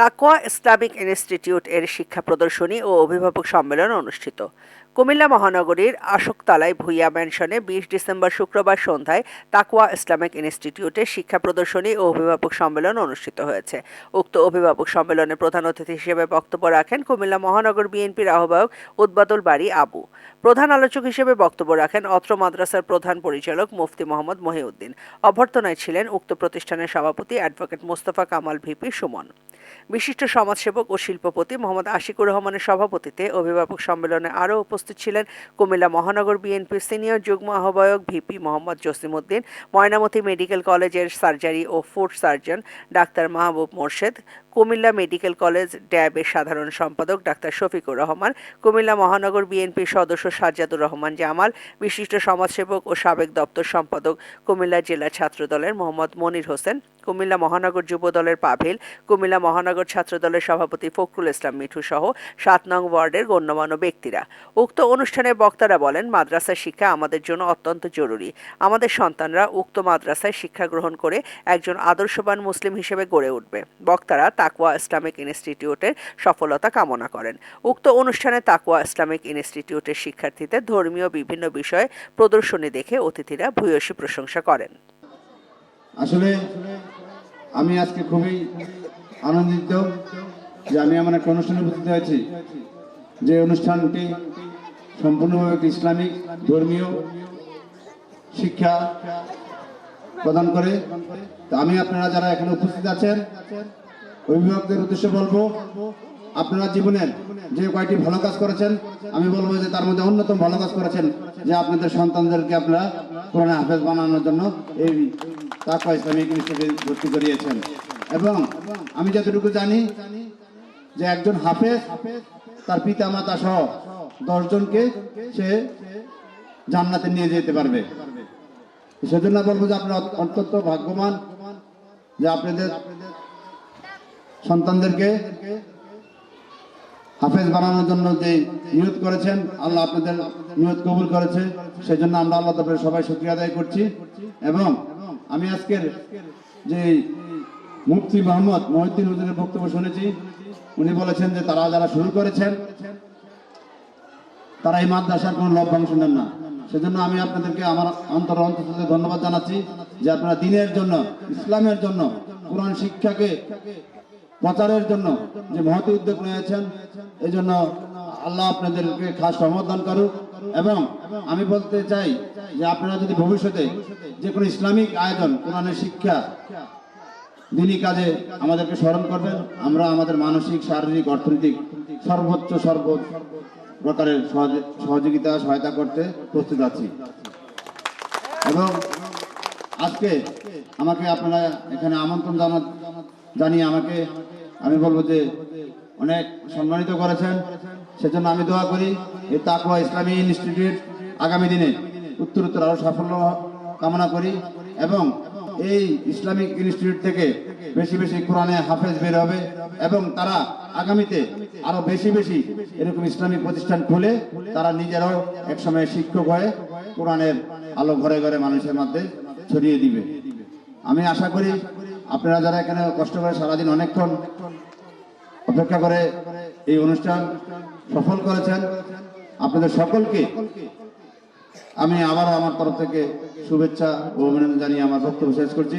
তাকওয়া Islamic institute এর শিক্ষা প্রদর্শনী ও অভিভাবক সম্মেলন অনুষ্ঠিত। কুমিল্লা মহানগরীর আশোকতলায় ভুইয়া ম্যানশনে বিশ ডিসেম্বর শুক্রবার সন্ধ্যায় তাকওয়া ইসলামিক ইনস্টিটিউটের শিক্ষা প্রদর্শনী ও অভিভাবক সম্মেলন অনুষ্ঠিত হয়েছে। উক্ত অভিভাবক সম্মেলনে প্রধান অতিথি হিসেবে বক্তব্য রাখেন কুমিল্লা মহানগর বিএনপির আহ্বায়ক উদ্বাদুল বাড়ি আবু। প্রধান আলোচক হিসেবে বক্তব্য রাখেন অত্র মাদ্রাসার প্রধান পরিচালক মুফতি মোহাম্মদ মহিউদ্দিন। অভ্যর্থনায় ছিলেন উক্ত প্রতিষ্ঠানের সভাপতি অ্যাডভোকেট মোস্তফা কামাল ভিপি সুমন। বিশিষ্ট সমাজসেবক ও শিল্পপতি মোহাম্মদ আশিকুর রহমানের সভাপতিতে অভিভাবক সম্মেলনে আরও উপস্থিত ছিলেন কুমিল্লা মহানগর বিএনপির সিনিয়র যুগ্ম আহ্বায়ক ভিপি মোহাম্মদ জসিমউদ্দিন, ময়নামতি মেডিকেল কলেজের সার্জারি ও food surgeon doctor Mahbub Morshed, Cumilla medical college ড্যাবের সাধারণ সম্পাদক ডাক্তার শফিকুর রহমান, কুমিল্লা মহানগর বিএনপির সদস্য সাজ্জাদুর রহমান জামাল, বিশিষ্ট সমাজসেবক ও সাবেক দপ্তর সম্পাদক কুমিল্লা জেলা ছাত্রদলের মোহাম্মদ মনির হোসেন, কুমিল্লা মহানগর যুব দলের পাভেল, কুমিল্লা মহানগর ছাত্রদলের সভাপতি ফখরুল ইসলাম মিঠু সহ সাত নং ওয়ার্ডের গণ্যমান্য ব্যক্তিরা। উক্ত অনুষ্ঠানে বক্তারা বলেন মাদ্রাসা শিক্ষা আমাদের জন্য অত্যন্ত জরুরি। আমাদের সন্তানরা উক্ত মাদ্রাসায় শিক্ষা গ্রহণ করে একজন আদর্শবান মুসলিম হিসেবে গড়ে উঠবে। বক্তারা তাকুয়া ইসলামিক ইনস্টিটিউটের সফলতা কামনা করেন। উক্ত অনুষ্ঠানে তাকুয়া ইসলামিক ইনস্টিটিউটের শিক্ষার্থীদের ধর্মীয় বিভিন্ন বিষয়ে প্রদর্শনী দেখে অতিথিরা ভূয়সী প্রশংসা করেন। আসলে আমি আজকে খুবই আনন্দিত যে আমি আমার একটা অনুষ্ঠানে উপস্থিত হয়েছি যে অনুষ্ঠানটি সম্পূর্ণভাবে একটি ইসলামিক, ধর্মীয় শিক্ষা প্রদান করে। আমি আপনারা যারা এখানে উপস্থিত আছেন, অভিভাবকদের উদ্দেশ্যে বলব, আপনারা জীবনের যে কয়টি ভালো কাজ করেছেন, আমি বলব যে তার মধ্যে অন্যতম ভালো কাজ করেছেন যে আপনাদের সন্তানদেরকে আপনারা কোরআনে হাফেজ বানানোর জন্য এই তাকওয়া ইসলামিক ইনস্টিটিউটে ভর্তি করিয়েছেন। এবং আমি যতটুকু জানি যে একজন হাফেজ, তার পিতা মাতা সহ দশজনকে সে জান্নাতে নিয়ে যেতে পারবে। সেজন্য বলব যে আপনারা অত্যন্ত ভাগ্যবান যে আপনাদের সন্তানদেরকে হাফেজ বানানোর জন্য যে নিয়োগ করেছেন, আল্লাহ আপনাদের নিয়োগ কবুল করেছে। সেই জন্য আমরা আল্লাহ তাদের সবাই শুক্রিয়া আদায় করছি। এবং আমি আজকের যে মুফতি মোহাম্মদ মহিউদ্দিন হুজুরের বক্তব্য শুনেছি। উনি বলেছেন যে তারা যারা শুরু করেছেন, তারা এই মাদ্রাসার কোনো লভ্যাংশ নেন না। সেজন্য আমি আপনাদেরকে আমার অন্তর অন্তর ধন্যবাদ জানাচ্ছি যে আপনারা দিনের জন্য, ইসলামের জন্য, কোরআন শিক্ষাকে প্রচারের জন্য যে মহৎ উদ্যোগ নিয়েছেন এই জন্য আল্লাহ আপনাদেরকে খাস সমর্থন করুক। এবং আমি বলতে চাই যে আপনারা যদি ভবিষ্যতে যে কোনো ইসলামিক আয়োজন, কোরআনের শিক্ষা দিনই কাজে আমাদেরকে স্মরণ করবেন। আমরা আমাদের মানসিক, শারীরিক, অর্থনৈতিক সর্বোচ্চ সর্ব প্রকারের সহযোগিতা, সহায়তা করতে প্রস্তুত আছি। এবং আজকে আমাকে আপনারা এখানে আমন্ত্রণ জানা জানিয়ে আমাকে আমি বলব যে অনেক সম্মানিত করেছেন। সেজন্য আমি দোয়া করি এই তাকওয়া ইসলামী ইনস্টিটিউট আগামী দিনে উত্তর উত্তর আরও সাফল্য কামনা করি এবং এই ইসলামিক ইনস্টিটিউট থেকে বেশি বেশি কোরআনে হাফেজ বের হবে এবং তারা আগামীতে আরও বেশি বেশি এরকম ইসলামিক প্রতিষ্ঠান খুলে তারা নিজেরাও একসময় শিক্ষক হয়ে কোরআনের আলো ঘরে ঘরে মানুষের মধ্যে ছড়িয়ে দিবে। আমি আশা করি আপনারা যারা এখানে কষ্ট করে সারাদিন অনেকক্ষণ অপেক্ষা করে এই অনুষ্ঠান সফল করেছেন, আপনাদের সকলকে আমি আবারও আমার তরফ থেকে শুভেচ্ছা ও অভিনন্দন জানিয়ে আমার বক্তব্য শেষ করছি।